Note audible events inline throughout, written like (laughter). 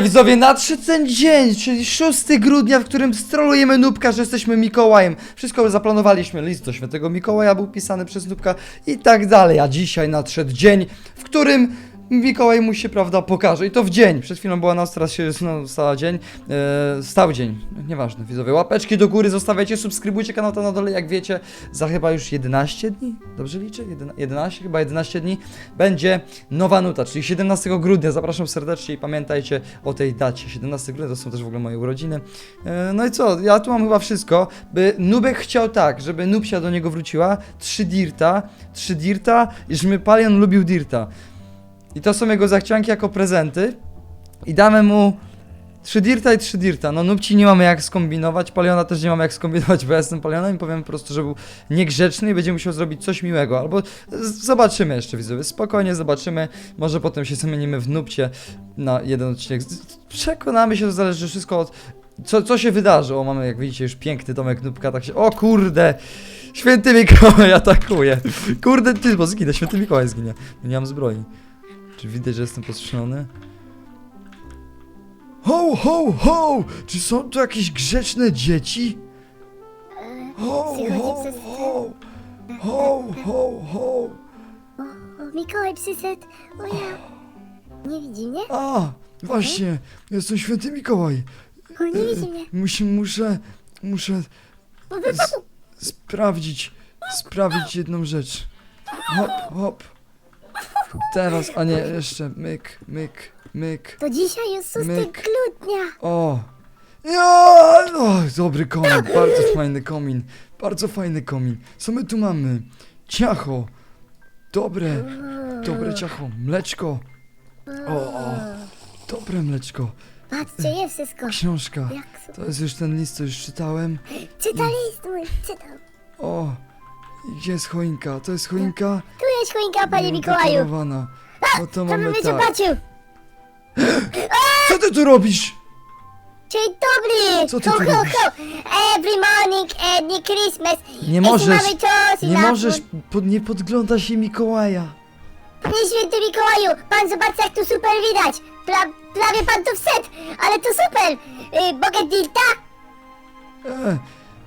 Widzowie, nadszedł ten dzień, czyli 6 grudnia, w którym strolujemy Nubka, że jesteśmy Mikołajem. Wszystko zaplanowaliśmy, list do świętego Mikołaja był pisany przez Nubka i tak dalej. A dzisiaj nadszedł dzień, w którym Mikołaj mu się, prawda, pokaże. I to w dzień. Przed chwilą była noc, teraz się no, stała dzień. E, stał dzień. Nieważne, widzowie. Łapeczki do góry zostawiajcie, subskrybujcie kanał na dole, jak wiecie. Za chyba już 11 dni? Dobrze liczę? Jedyna- 11? Chyba 11 dni będzie nowa nuta, czyli 17 grudnia. Zapraszam serdecznie i pamiętajcie o tej dacie. 17 grudnia to są też w ogóle moje urodziny. E, no i co? Ja tu mam chyba wszystko. By Nubek chciał tak, żeby Nubsia do niego wróciła. 3 dirta, 3 dirta i żeby Palion lubił dirta. I to są jego zachcianki jako prezenty. I damy mu 3 dirta i 3 dirta. No Nubci nie mamy jak skombinować, Paliona też nie mamy jak skombinować, bo ja jestem Palionem i powiem po prostu, że był niegrzeczny i będzie musiał zrobić coś miłego. Albo zobaczymy jeszcze widzowie, spokojnie zobaczymy. Może potem się zamienimy w Nubcie na jeden odcinek. Przekonamy się, to zależy wszystko od... Co, co się wydarzy? O, mamy jak widzicie już piękny domek Nubka, tak się... O kurde! Święty Mikołaj (laughs) atakuje! Kurde, ty, bo zginę, święty Mikołaj zginie. Nie mam zbroi. Czy widać, że jestem postrzelony? Ho, ho, ho! Czy są tu jakieś grzeczne dzieci? Ho, Przychodzi ho, ho! Ho, ho, ho! O, Mikołaj przyszedł. O ja. Nie widzi mnie? A, właśnie, jestem święty Mikołaj. O, nie widzi mnie. Muszę, muszę z, sprawdzić, sprawdzić jedną rzecz. Hop, hop. Teraz, a nie, jeszcze, myk, myk, myk. To dzisiaj jest 6 Myk. grudnia. O! Ja! O, dobry komin, bardzo fajny komin. Bardzo fajny komin. Co my tu mamy? Ciacho. Dobre, dobre ciacho. Mleczko. O, o. Dobre mleczko. Patrzcie, jest wszystko. Książka. Jak super. To jest już ten list, co już czytałem. Czyta list mój, czytam. O! Gdzie jest choinka? To jest choinka? Tu jest choinka, panie Mikołaju. dekorowana. No to mamy będzie tak. patrzył. (gasps) Co ty tu robisz? Dzień dobry. Co ty tu robisz? Every morning, every Christmas. Nie możesz, mamy nie możesz, pod, nie podgląda się Mikołaja. Panie święty Mikołaju, pan zobaczy jak tu super widać. Pra, prawie pan tu wszedł, ale to super. Y, Mogę dilta? E,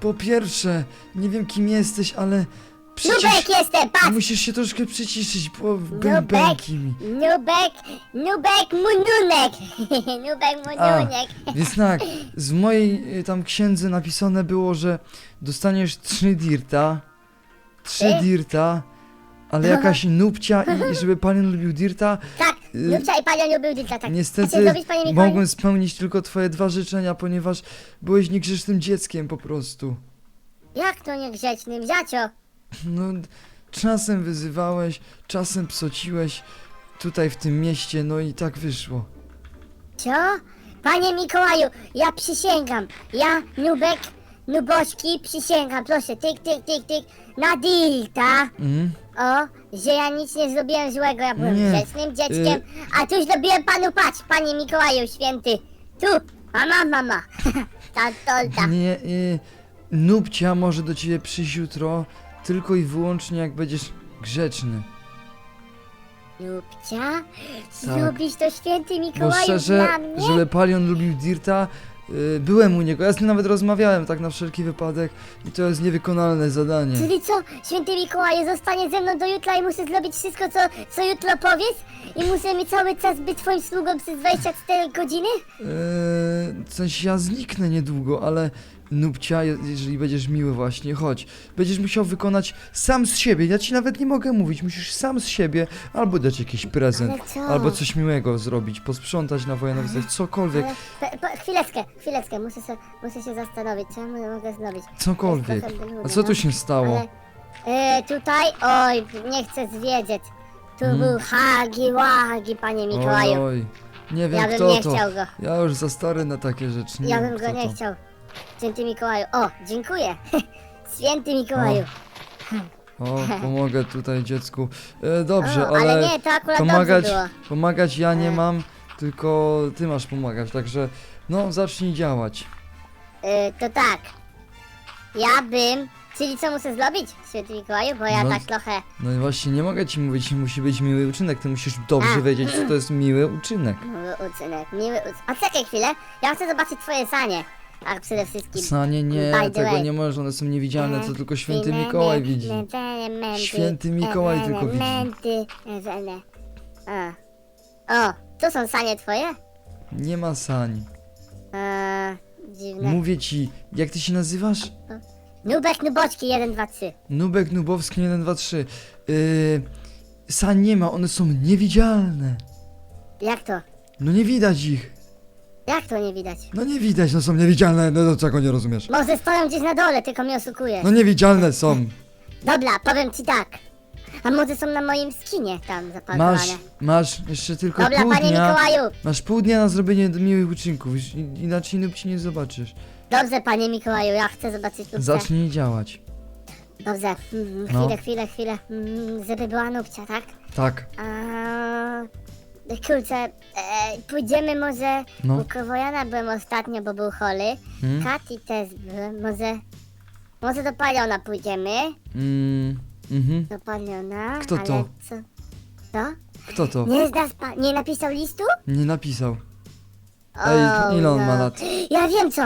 po pierwsze, nie wiem kim jesteś, ale przecież Nubek jestem, patrz. musisz się troszkę przyciszyć, bo bębenki mi. Nubek, Nubek Mununek. (laughs) Nubek Mununek. Więc tak, z mojej y, tam księdze napisane było, że dostaniesz 3 dirta, 3 E? dirta, ale jakaś nubcia i, i żeby (laughs) pan lubił dirta, Tak, Y, Nubcia i panią lubił dilta, tak. Niestety panie mogłem spełnić tylko twoje dwa życzenia, ponieważ byłeś niegrzecznym dzieckiem po prostu. Jak to niegrzecznym, ziacio? No, czasem wyzywałeś, czasem psociłeś tutaj w tym mieście, no i tak wyszło. Co? Panie Mikołaju, ja przysięgam. Ja, Nubek, Nubośki, przysięgam. Proszę, tyk, tyk, tyk, tyk. Na dilta. Mhm. O, że ja nic nie zrobiłem złego, ja byłem Nie, grzecznym dzieckiem, a tu zrobiłem panu, patrz, panie Mikołaju święty, tu, mama, mama, (laughs) ta tolta. Nie, y, Nubcia może do ciebie przyjść jutro, tylko i wyłącznie jak będziesz grzeczny. Lubcia, Tak. zrobisz to święty Bo Mikołaju szczerze, dla mnie? żeby Palion lubił Dirta, y, byłem u niego, ja z nim nawet rozmawiałem tak na wszelki wypadek i to jest niewykonalne zadanie. Czyli co, święty Mikołaju zostanie ze mną do jutra i muszę zrobić wszystko, co, co jutro powiesz? I muszę mi cały czas być twoim sługą przez 24 godziny? Eee, w sensie ja zniknę niedługo, ale Nubcia, je- jeżeli będziesz miły właśnie, chodź. Będziesz musiał wykonać sam z siebie, ja ci nawet nie mogę mówić, musisz sam z siebie albo dać jakiś prezent, Ale co? albo coś miłego zrobić, posprzątać na wojnach, cokolwiek, Ale, pe, pe, chwileczkę, chwileczkę, muszę się, muszę się zastanowić, co ja mo- mogę zrobić. cokolwiek. Trochę A co tu no. się stało? Ale, e, tutaj, oj, nie chcę zwiedzieć. Tu Mm. był hagi, łagi, panie Mikołaju. Oj, nie wiem Ja bym kto nie to. chciał go. Ja już za stary na takie rzeczy, nie Ja wiem bym go kto nie to. chciał. Święty Mikołaju. O, dziękuję. (laughs) Święty Mikołaju. O, pomogę tutaj dziecku. E, dobrze, o, ale, ale... nie, to akurat pomagać, dobrze było. pomagać ja nie E. mam, tylko ty masz pomagać, także no zacznij działać. E, to tak. Ja bym Czyli co muszę zrobić, święty Mikołaju? Bo ja No. tak trochę... No i właśnie nie mogę ci mówić, musi być miły uczynek, ty musisz dobrze A. wiedzieć, co to jest miły uczynek. Miły uczynek, miły uczynek. A czekaj chwilę, ja chcę zobaczyć twoje sanie. Tak, przede wszystkim. Sanie nie, By the tego way. nie można, one są niewidzialne, to tylko święty Mikołaj widzi. Święty Mikołaj tylko widzi. Elementy, ele- A. O, tu są sanie twoje? Nie ma sań. Eee, dziwne. Mówię ci, jak ty się nazywasz? Nubek, nuboczki, 1, 2, 3. Nubek Nubowski 1, 2, 3. Yy, sań nie ma, one są niewidzialne. Jak to? No nie widać ich. Jak to nie widać? No nie widać, no są niewidzialne, no to czego nie rozumiesz? Może stoją gdzieś na dole, tylko mnie oszukujesz. No niewidzialne są. Dobra, powiem ci tak. A może są na moim skinie tam zapakowane? Masz, masz jeszcze tylko Dobra, pół panie dnia. Mikołaju. Masz pół dnia na zrobienie miłych uczynków, i- inaczej nub ci nie zobaczysz. Dobrze, panie Mikołaju, ja chcę zobaczyć nubcia. Zacznij działać. Dobrze, mm, No. chwilę, chwilę, chwilę. Mm, żeby była nubcia, tak? Tak. A, kurczę, e, pójdziemy może No. u Kowojana byłem ostatnio, bo był chory. Hmm? Kati też byłem, może... Może do Paliona pójdziemy. Mm, mhm. Do Paliona, Kto to? co? Co? Kto to? Nie zdasz pa... Nie napisał listu? Nie napisał. Ej, ile on ma no. lat? Ja wiem co!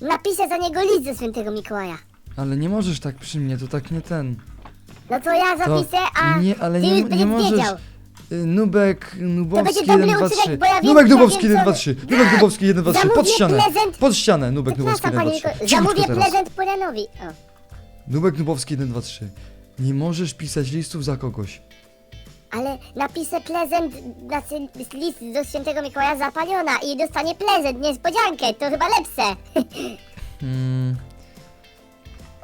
Napiszę za niego list ze świętego Mikołaja. Ale nie możesz tak przy mnie, to tak nie ten. No to ja To zapiszę, a nie, ale ty nie, już nie możesz. wiedział. Nubek Nubowski będzie dobry 1, 2, uczynek, 3. bo ja wiem- Nubek ja Nubowski wiem, 1, co- 2, 3. Nubek Nubowski 1, 2, 3. Pod Zamówię ścianę. prezent. Pod ścianę. Nubek Nubowski Przepraszam, 1, 2, panie 3. Mikołaju, Cichutko zamówię teraz. prezent Polianowi. O. Nubek Nubowski 1, 2, 3. Nie możesz pisać listów za kogoś. Ale napiszę prezent, znaczy list do świętego Mikołaja zapaliona i dostanie prezent, niespodziankę, to chyba lepsze. Hmm. (laughs)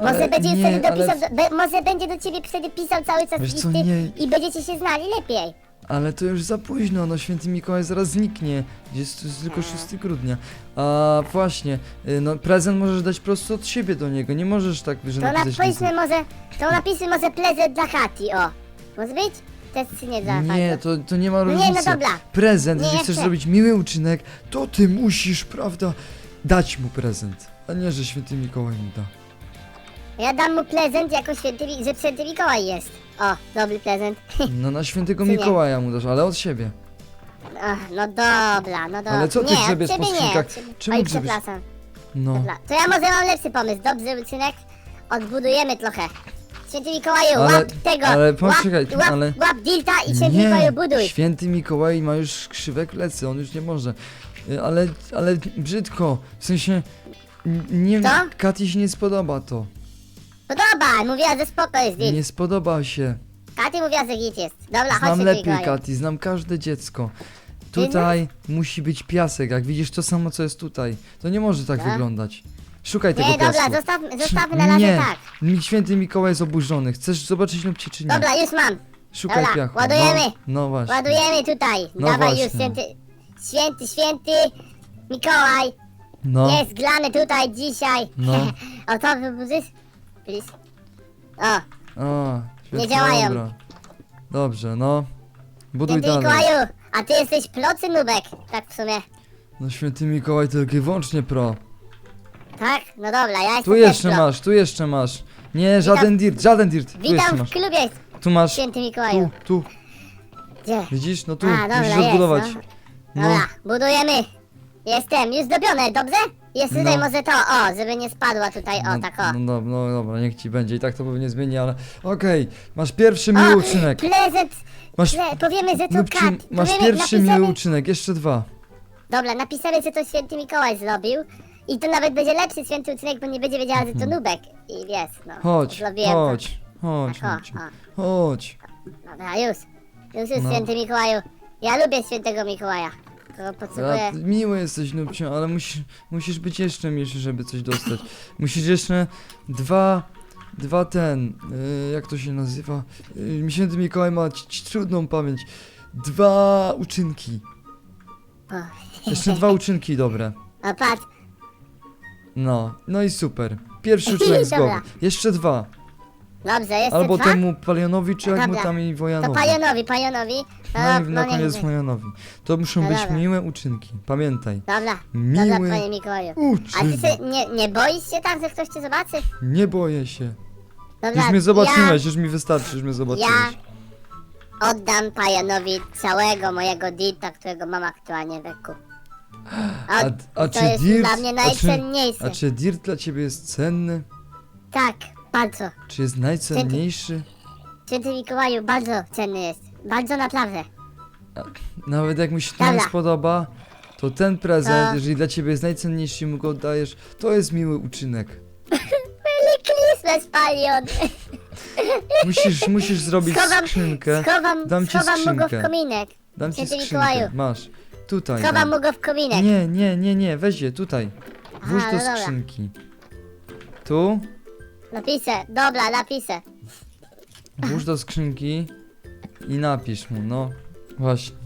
Może Ale będzie nie, wtedy dopisał, ale- do, be, może będzie do ciebie wtedy pisał cały czas Wiesz co, listy nie. i będziecie się znali lepiej. Ale to już za późno, no święty Mikołaj zaraz zniknie. Jest to jest tylko 6 grudnia. A właśnie, y, no prezent możesz dać prosto od siebie do niego. Nie możesz tak, że To napisać napiszmy może, to napiszmy może prezent dla Kati, o. Może być? Jest czy nie dla Nie, to, to nie ma No nie, różnicy. no dobra. Prezent, Nie, jeśli ja chcesz zrobić miły uczynek, to ty musisz, prawda, dać mu prezent. A nie, że święty Mikołaj mu da. Ja dam mu prezent jako święty, Mi- że święty Mikołaj jest. O, dobry prezent. (laughs) No na świętego Czy nie? Mikołaja mu dasz, ale od siebie. Ach, no dobra, no dobra. Ale co ty nie, grzebiesz od po ciebie nie, skrzynkach? od ciebie- Czemu Oj, grzebiesz? przepraszam. No. Dobra, to ja może mam lepszy pomysł. Dobry uczynek. Odbudujemy trochę. Święty Mikołaju, Ale- łap tego! ale poczekaj, łap, ale- łap dilta i święty Mikołaju buduj. święty Mikołaj ma już krzywe plecy, on już nie może. Y, Ale, ale brzydko, w sensie, n- nie Co? Katie się nie spodoba to. Podoba, mówiła, że spoko jest git. Nie spodoba się. Katy mówiła, że git jest. Dobra, chodź Znam święty lepiej Mikołaju. Katy, znam każde dziecko. Tutaj musi być piasek, jak widzisz to samo co jest tutaj. To nie może tak Tak? wyglądać. Szukaj tego Nie, dobra, piasku. zostawmy, zostawmy na razie nie, tak. mi święty Mikołaj jest oburzony. Chcesz zobaczyć lub cię czy nie? Dobra, już mam. Szukaj dobra, piachu. ładujemy. No, no właśnie. Ładujemy tutaj. No Dawaj właśnie. już, święty, święty, święty Mikołaj. No, Jest glany tutaj dzisiaj. No. (laughs) o to wyburzysz? Please. O, o, świetnie, działają. Dobra. Dobrze, no. Buduj święty dalej. Mikołaju, a ty jesteś procy nubek. Tak w sumie. No święty Mikołaj tylko i wyłącznie pro. Tak? No dobra, ja jestem Tu też jeszcze pro. masz, tu jeszcze masz. Nie, żaden dirt, żaden dirt. Tu jeszcze Witam w masz. klubie, Tu masz. święty Tu, Mikołaju. tu. Gdzie? Widzisz? No tu, A, dobra, musisz jest, odbudować. no. Dobra, budujemy. Jestem, już zrobione, dobrze? Jest tutaj No. może to, o, żeby nie spadła tutaj, o, No, tak o. no, no, no dobra, niech ci będzie. I tak to pewnie zmieni, ale okej. Masz pierwszy miły O, uczynek. prezent, Masz, pre, powiemy, że to Lubci, kat. masz powiemy, pierwszy miły uczynek, jeszcze dwa. Dobra, napisali, że to święty Mikołaj zrobił. I to nawet będzie lepszy święty uczynek, bo nie będzie wiedziała, że to nubek. I wiesz, no. Mhm. Chodź, zrobiłem to. chodź, chodź, Tak, chodź. o, Chodź. Dobra, już. Już, już, No. święty Mikołaju. Ja lubię świętego Mikołaja. Potrzebuję... Ja, miły jesteś, Nubcio, ale musisz, musisz być jeszcze milszy, żeby coś dostać. Musisz jeszcze dwa, dwa ten, y, jak to się nazywa? Y, Święty Mikołaj ma ci- ci trudną pamięć. Dwa uczynki. O, Jeszcze dwa uczynki dobre. o patrz, No, no i super. Pierwszy uczynek z Dobra. głowy. Jeszcze dwa. Dobrze, jeszcze Albo dwa? temu Palionowi, czy jak mu Dobra. tam i To Wojanowi. Pajonowi, Pajonowi. No i na niech koniec. Wojanowi. To muszą No być dobra. miłe uczynki. Pamiętaj. Dobra, Miły dobra, panie Mikołaju. A ty Uczynek. se, nie, nie boisz się tak, że ktoś cię zobaczy? Nie boję się. Dobra, Już mnie zobaczyłeś, już mi wystarczy, już mnie zobaczyłeś. ja oddam Pajanowi całego mojego dirta, którego mam aktualnie w eku. A, A, to czy jest dla mnie a czy, najcenniejszy. a czy dirt dla ciebie jest cenny? Tak, bardzo. Czy jest najcenniejszy? Święty Mikołaju, bardzo cenny jest. Bardzo naprawdę. Nawet jak mi się to nie Dobra. spodoba, to ten prezent, jeżeli dla ciebie jest najcenniejszy i mu go oddajesz, to jest miły uczynek. (laughs) Merry Christmas, Palion! (laughs) Musisz, musisz zrobić Schowam, skrzynkę. schowam, Dam ci schowam mu go w skrzynkę. kominek. Dam ci Święty skrzynkę. Mikołaju. Masz. Tutaj. Schowam dam. mu go w kominek. Nie, nie, nie, nie, weź je tutaj. Włóż Aha, do no dobra. skrzynki. Tu, Napisę, dobra, napisę. włóż do skrzynki i napisz mu, no. Właśnie.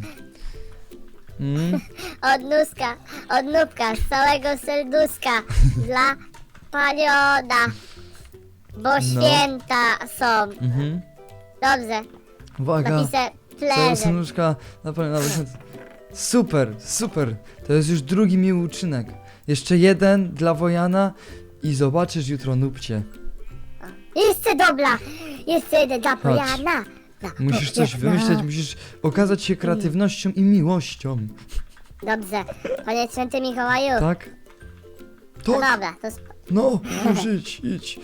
Mm, Od nóżka, od nóbka, z całego serduszka. dla Paliona. Bo No. święta są. mhm. Dobrze, Uwaga. napisę To prezent. snużka na pewno nawet. Super, super. To jest już drugi miły uczynek. Jeszcze jeden dla Wojana i zobaczysz jutro nupcie. Jeszcze dobra, jeszcze jeden dla Musisz coś Pojana. wymyśleć, musisz okazać się kreatywnością i miłością. Dobrze, panie święty Mikołaju. Tak? No To, dobra, to sp- no, już (laughs) idź, idź.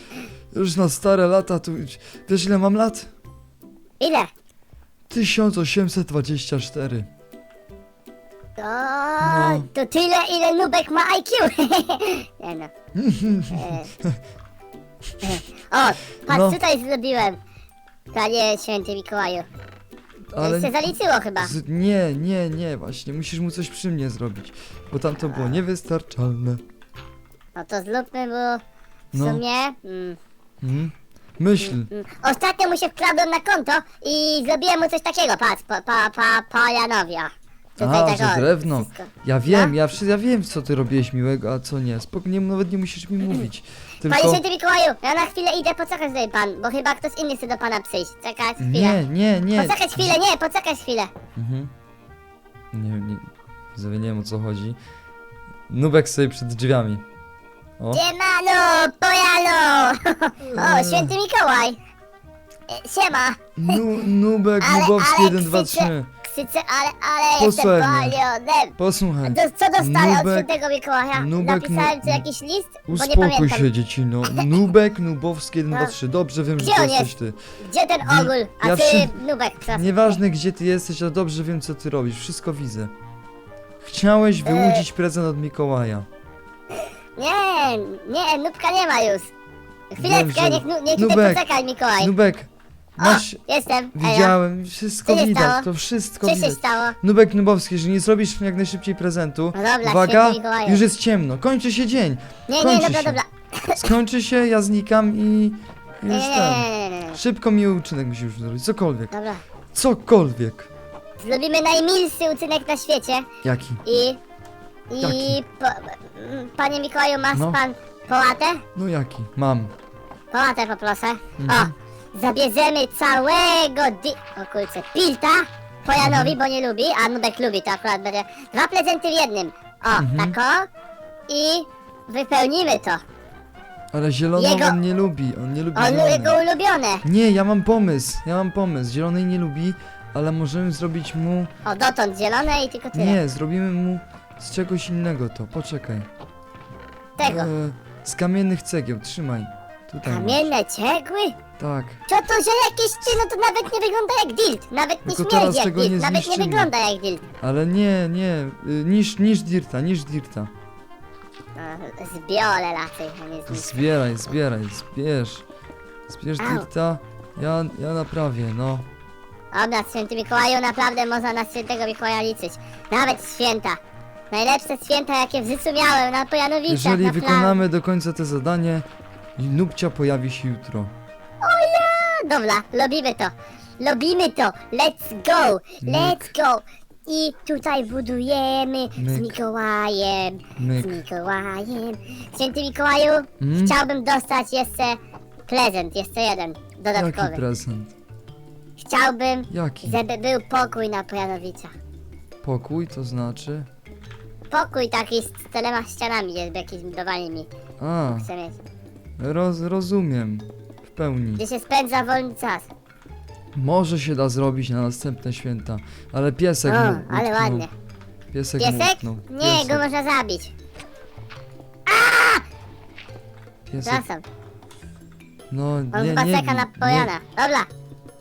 Już na stare lata tu idź. Wiesz ile mam lat? ile? 1824. To, No. to tyle, ile Nubek ma IQ. (laughs) Nie no. (laughs) O, patrz, No. tutaj zrobiłem. Panie święty Mikołaju. Ale... Ale się zaliczyło chyba. z, nie, nie, nie, właśnie. Musisz mu coś przy mnie zrobić. Bo tam to było niewystarczalne. No to zróbmy, bo w No. sumie... Mm, Mhm. Myśl. mm, ostatnio mu się wkradłem na konto i zrobiłem mu coś takiego, patrz, pa, pa, pa, Pajanowi, o. Tutaj A, tak, że o, drewno. wszystko. Ja wiem, No. ja, wszy- ja wiem, co ty robiłeś miłego, a co nie. Spokojnie, nawet nie musisz mi mówić. Panie Tylko... święty Mikołaju, ja na chwilę idę poczekać tutaj pan, bo chyba ktoś inny chce do pana przyjść. Czekać chwilę. Nie, nie, nie. Poczekać chwilę, nie, poczekać chwilę. Mhm. Nie, nie, widzowie, nie wiem o co chodzi. Nubek sobie przed drzwiami. O, Siemano, pojano! (laughs) O, święty Mikołaj! E, Siema! nu, Nubek, (laughs) Ale- Nubowski, ale 1, 2, krzycze- 3. Krzyczę, ale, ale jestem Posłuchaj mnie. palionem! Posłuchaj, Do, co dostanę od Nubek- świętego Mikołaja? Nubek, Napisałem ci jakiś list? Bo nie uspokój pamiętam. się dziecino. (laughs) Nubek, Nubowski, 1, 2, No. 3. Dobrze wiem, że Gdzie to on jesteś jest? ty. Gdzie ten ogól? A ja ty, wszy- Nubek, co? Nieważne gdzie ty jesteś, ale dobrze wiem co ty robisz. Wszystko widzę. Chciałeś wyłudzić prezent od Mikołaja. Nie, nie, Nubka nie ma już. Chwileczkę, Dobrze. niech, nu- niech tutaj Nubek, poczekaj, Mikołaj. Nubek, O, masz... jestem. Ejo. Widziałem, wszystko Co się widać, stało? to wszystko Co się widać. stało? Nubek Nubowski, jeżeli nie zrobisz jak najszybciej prezentu, No dobra, uwaga, święty Mikołaju. już jest ciemno, kończy się dzień, Nie, nie, kończy dobra, się. dobra. (laughs) skończy się, ja znikam i i Nie, już nie, ten. nie, nie, nie, nie. Szybko miły uczynek musisz zrobić, cokolwiek, Dobra. cokolwiek. Zrobimy najmilszy uczynek na świecie Jaki? i... I... Jaki? Po, m, panie Mikołaju, masz No. pan połatę? No jaki? Mam. Połatę poproszę. Mhm. O, zabierzemy całego di... O kurczę, pilta Pojanowi, bo nie lubi, a Nubek lubi, to akurat będzie... Dwa prezenty w jednym. O, Mhm. tak o. I wypełnimy to. Ale zieloną Jego- on nie lubi, on nie lubi On zielonej. jego ulubione. Nie, ja mam pomysł, ja mam pomysł, zielonej nie lubi, ale możemy zrobić mu... O, dotąd zielone i tylko tyle. Nie, zrobimy mu z czegoś innego to, poczekaj. Tego. E, z kamiennych cegieł, trzymaj. Tutaj. masz. Kamienne cegły? Tak. Co to, że jakieś ty, no to nawet nie wygląda jak dilt. Nawet nie Tylko teraz śmierdzi jak tego dilt. nie Nawet nie zniszczymy. wygląda jak dilt. Ale nie, nie, y, niż, niż dirta, niż dirta. No, zbiorę raczej, a nie zniszczę. Zbieraj, zbieraj, zbierz. Zbierz Au. dirta, ja, ja naprawię, no. Dobra, święty Mikołaju, naprawdę można na świętego Mikołaja liczyć. Nawet święta. Najlepsze święta, jakie w życiu miałem, na Pojanowicach, Jeżeli na wykonamy do końca te zadanie, Nubcia pojawi się jutro. Dobra, lubimy to. Lubimy to. Let's go. Let's go. I tutaj budujemy z Myk. Mikołajem. Myk. Z Mikołajem. Święty Mikołaju, Mm? chciałbym dostać jeszcze prezent, jeszcze jeden, Jaki dodatkowy. prezent? Chciałbym, Jaki? żeby był pokój na Pojanowicach. Pokój to znaczy? Pokój taki z czterema ścianami, jest jakimiś budowanymi. A, Chcę mieć. roz, rozumiem. Pełni. Gdzie się spędza wolny czas. Może się da zrobić na następne święta, ale piesek O, mu ale utknął. ładnie. Piesek, Piesek? utknął. Nie, Piesek, go można zabić. piesek. No, On nie, chyba nie czeka na bij, pojana. Dobra.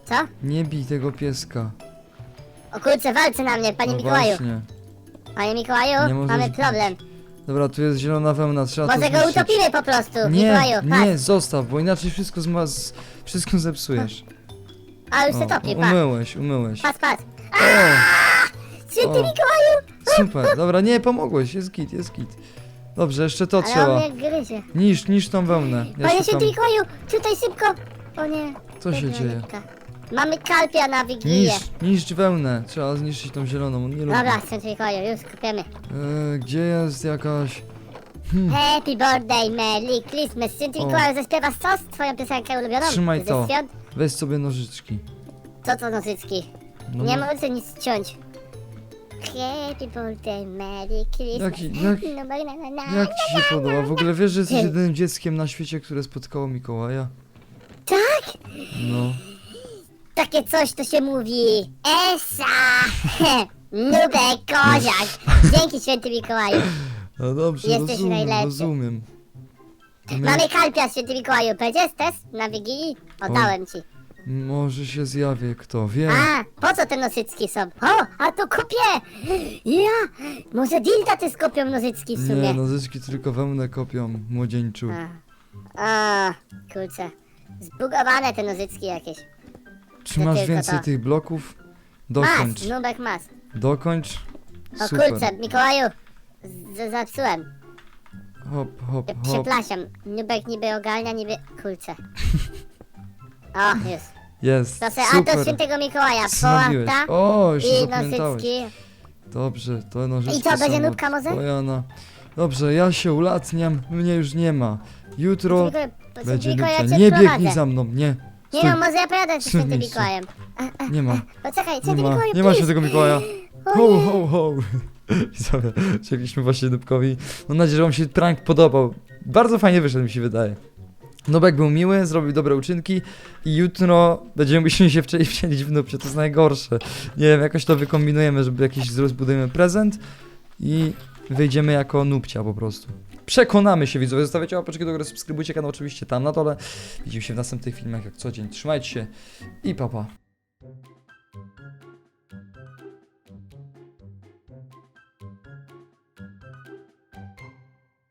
Co? nie, nie bij tego pieska. O kurczę, walczy na mnie, panie no Mikołaju. właśnie. Panie Mikołaju, Nie możesz mamy problem. Dobra, tu jest zielona wełna, trzeba to Może go zniszczyć. utopimy po prostu, Nie, Mikołaju, patrz. nie, zostaw, bo inaczej wszystko zma... z- wszystko zepsujesz. A już się topi, patrz. umyłeś, umyłeś. Patrz, patrz. O, Święty O. Mikołaju! super, dobra, nie, pomogłeś, jest git, jest git. Dobrze, jeszcze to Ale trzeba. on mnie gryzie. Niszcz, niszcz tą wełnę. Ja Panie szukam... Święty Mikołaju, tutaj szybko. O nie. Co się dzieje? Mamy kalpia na Wigilię. Niszcz, niszcz wełnę. Trzeba zniszczyć tą zieloną, on nie lubi. Dobra, Święty Mikołaju, już kupiemy. E, gdzie jest jakaś... Hmm. Happy birthday, Merry Christmas. Święty O. Mikołaju, zaśpiewasz coś? Twoją piosenkę ulubioną? Trzymaj Ze to. Świąt? Weź sobie nożyczki. Co to nożyczki? No, nie no. możecie nic ciąć. Happy birthday, Merry Christmas. Jaki- jak- No, na, na, na, Jak ci się podoba? W ogóle wiesz, że jesteś jedynym dzieckiem na świecie, które spotkało Mikołaja? Tak? No. Takie coś to się mówi. Esa! (laughs) Nubek, koziak. Dzięki święty Mikołaju. No dobrze, Jesteś rozumiem, najlepszy. rozumiem. Mamy kalpia święty Mikołaju. Będziesz też na Wigilii? Oddałem ci. Może się zjawie, kto wie. A, po co te nożyczki są? O, a to kupię! Ja! Może Dilda też kopią nożyczki w Nie, sumie. nożyczki tylko wełnę kopią, młodzieńczu. A, kurczę. Zbugowane te nożyczki jakieś. Czy to masz tylko więcej to. tych bloków? Mas, Dokończ. Nubek mas. Dokończ. O Super. kurczę, Mikołaju, z- zepsułem. Hop, hop, hop. Przepraszam, Nubek niby ogalnia, niby... Kurczę. O, jest. Jest, Proszę, a to super. świętego Mikołaja, Zrobiłeś. połata O, już się i zapamiętałeś. nożyczki. Dobrze, to nożyczki I co, będzie są nubka od może? Bojana. Dobrze, ja się ulatniam, mnie już nie ma. Jutro Mikołaj, będzie Mikołaj, nubka. ja cię Nie biegnij za mną, nie. Nie Stój. no, może ja pojadę z świętym miejscu. Mikołajem. Nie ma, (laughs) Poczekaj, nie święty ma, Mikołaju, nie ma please. świętego Mikołaja. (laughs) Ho, ho, ho. (laughs) Widzowie, Uciekliśmy właśnie Dubkowi. Mam nadzieję, że wam się prank podobał. Bardzo fajnie wyszedł, mi się wydaje. Nubek był miły, zrobił dobre uczynki i jutro będziemy musieli się wcze- wcielić w nubcie, to jest najgorsze. Nie wiem, jakoś to wykombinujemy, żeby jakiś zbudujemy prezent i wyjdziemy jako nubcia po prostu. Przekonamy się widzowie, zostawiacie łapeczki do góry, subskrybujcie kanał oczywiście tam na dole. Widzimy się w następnych filmach jak co dzień. Trzymajcie się i papa. Pa.